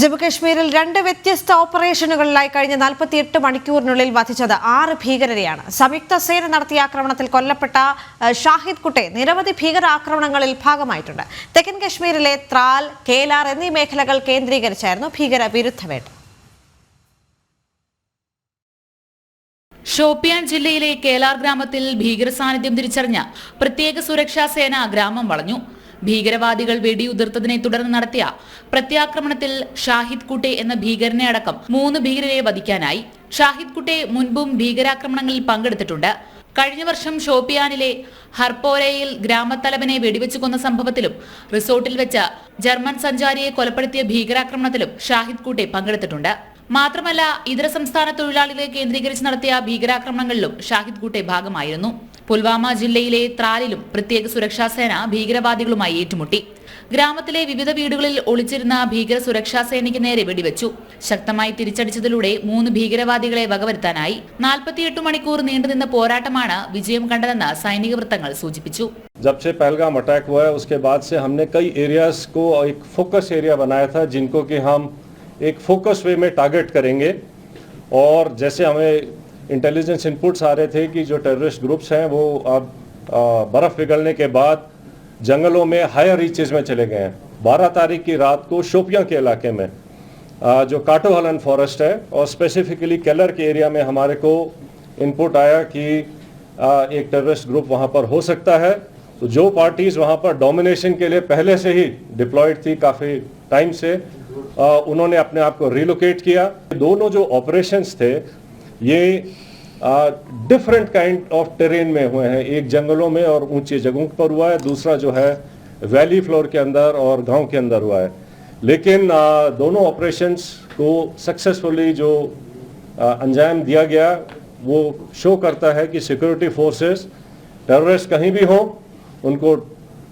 ജമ്മുകശ്മീരിൽ രണ്ട് വ്യത്യസ്ത ഓപ്പറേഷനുകളിലായി കഴിഞ്ഞ നാൽപ്പത്തിയെട്ട് മണിക്കൂറിനുള്ളിൽ വധിച്ചത് ആറ് ഭീകരരെയാണ്. സംയുക്ത സേന നടത്തിയ ആക്രമണത്തിൽ കൊല്ലപ്പെട്ട ഷാഹിദ് കുട്ടെ നിരവധി ഭീകരാക്രമണങ്ങളിൽ ഭാഗമായിട്ടുണ്ട്. തെക്കൻ കശ്മീരിലെ ത്രാൽ കേലാർ എന്നീ മേഖലകൾ കേന്ദ്രീകരിച്ചായിരുന്നു ഭീകര വിരുദ്ധ വേട്ട. ഷോപ്പിയാൻ ജില്ലയിലെ കേലാർ ഗ്രാമത്തിൽ ഭീകര സാന്നിധ്യം തിരിച്ചറിഞ്ഞ പ്രത്യേക സുരക്ഷാ സേന ഗ്രാമം വളഞ്ഞു. ഭീകരവാദികൾ വെടിയുതിർത്തതിനെ തുടർന്ന് നടത്തിയ പ്രത്യാക്രമണത്തിൽ ഷാഹിദ് കുട്ടെ എന്ന ഭീകരനെ അടക്കം മൂന്ന് ഭീകരരെ വധിക്കാനായി ഷാഹിദ് കുട്ടെ മുൻപും ഭീകരാക്രമണങ്ങളിൽ പങ്കെടുത്തിട്ടുണ്ട്. കഴിഞ്ഞ വർഷം ഷോപ്പിയാനിലെ ഹർപോരയിൽ ഗ്രാമത്തലവനെ വെടിവെച്ചു കൊന്ന സംഭവത്തിലും റിസോർട്ടിൽ വെച്ച് ജർമ്മൻ സഞ്ചാരിയെ കൊലപ്പെടുത്തിയ ഭീകരാക്രമണത്തിലും ഷാഹിദ് കൂട്ടെ പങ്കെടുത്തിട്ടുണ്ട്. മാത്രമല്ല ഇതര സംസ്ഥാന തൊഴിലാളികളെ കേന്ദ്രീകരിച്ച് നടത്തിയ ഭീകരാക്രമണങ്ങളിലും ഷാഹിദ് കൂട്ടെ ഭാഗമായിരുന്നു. പുൽവാമ ജില്ലയിലെ ത്രാലിലും പ്രത്യേക സുരക്ഷാ സേന ഭീകരവാദികളുമായി ഏറ്റുമുട്ടി ഗ്രാമത്തിലെ വിവിധ വീടുകളിൽ ഒളിച്ചിരുന്ന ഭീകര സുരക്ഷാ സേനയ്ക്ക് നേരെ വെടിവെച്ചു ശക്തമായി തിരിച്ചടിച്ചതിലൂടെ മൂന്ന് ഭീകരവാദികളെ വകവരുത്താനായി നാൽപ്പത്തിയെട്ട് മണിക്കൂർ നീണ്ടുനിന്ന പോരാട്ടമാണ് വിജയം കണ്ടതെന്ന് സൈനിക വൃത്തങ്ങൾ സൂചിപ്പിച്ചു जब से पहलगाम अटैक हुआ है उसके बाद से हमने कई एरियाज को एक फोकस एरिया बनाया था जिनको कि हम एक फोकस वे में टारगेट करेंगे और जैसे हमें इंटेलिजेंस इनपुट्स आ रहे थे कि जो टेररिस्ट ग्रुप्स हैं वो अब बर्फ़ पिघलने के बाद जंगलों में हायर रीचेज में चले गए हैं। बारह तारीख की रात को शोपियाँ के इलाके में आ, जो काटोहलन फॉरेस्ट है और स्पेसिफिकली केलर के एरिया में हमारे को इनपुट आया कि आ, एक टेररिस्ट ग्रुप वहाँ पर हो सकता है। तो जो पार्टीज़ वहाँ पर डोमिनेशन के लिए पहले से ही डिप्लॉयड थी काफ़ी टाइम से आ, उन्होंने अपने आप को रिलोकेट किया। दोनों जो ऑपरेशंस थे ये डिफरेंट काइंड ऑफ़ टेरेन में हुए हैं। एक जंगलों में और ऊँची जगहों पर हुआ है दूसरा जो है वैली फ्लोर के अंदर और गाँव के अंदर हुआ है। लेकिन आ, दोनों ऑपरेशंस को सक्सेसफुली जो अंजाम दिया गया वो शो करता है कि सिक्योरिटी फोर्सेस टेररिस्ट कहीं भी हों उनको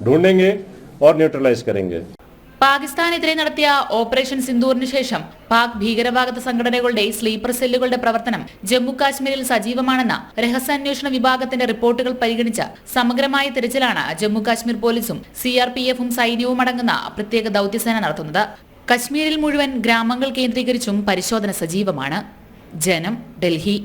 ढूंढेंगे और न्यूट्रलाइज करेंगे। പാകിസ്ഥാനെതിരെ നടത്തിയ ഓപ്പറേഷൻ സിന്ദൂറിന് ശേഷം പാക് ഭീകരവാദ സംഘടനകളുടെ സ്ലീപ്പർ സെല്ലുകളുടെ പ്രവർത്തനം ജമ്മു കാശ്മീരിൽ സജീവമാണെന്ന രഹസ്യാന്വേഷണ വിഭാഗത്തിന്റെ റിപ്പോർട്ടുകൾ പരിഗണിച്ച സമഗ്രമായ തിരച്ചിലാണ് ജമ്മു കാശ്മീർ പോലീസും സി ആർ പി എഫും സൈന്യവും അടങ്ങുന്ന പ്രത്യേക ദൌത്യസേന നടത്തുന്നത്. കശ്മീരിൽ മുഴുവൻ ഗ്രാമങ്ങൾ കേന്ദ്രീകരിച്ചും പരിശോധന സജീവമാണ്. ജനം ഡൽഹി.